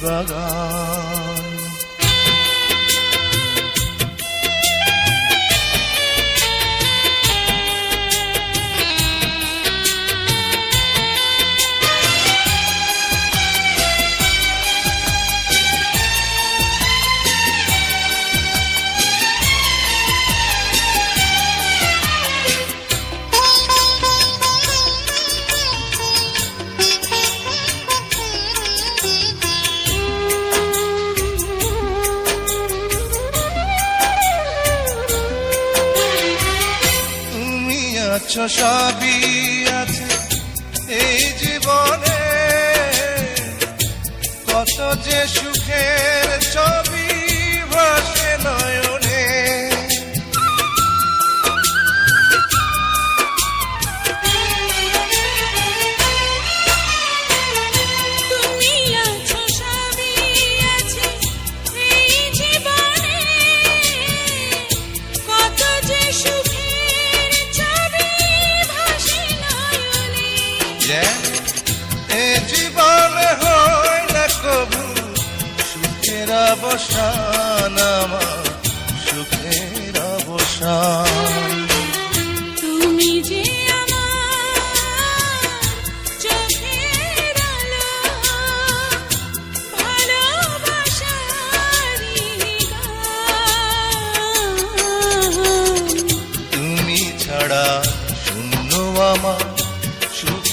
The Bhagavan. তুমি সবই আছে এই জীবনে। কত যে সুখের ছবি ভাসে নয়নে এ জীবন হয় না কবু সুখের অবসান আমার সুখের অবসান।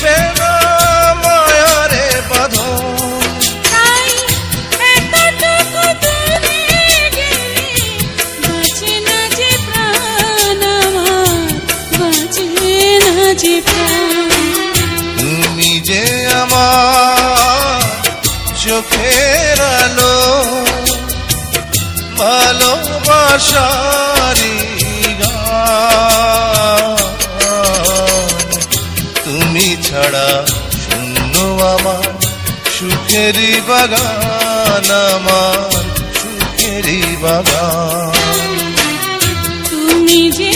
প্রাণ আমার বাঁচে না তুমি যে আমার চোখের আলো ভালোবাসারি তুমি ছাড়া শূন্য আমার সুখেরি বাগান আমার সুখের বাগান। তুমি যে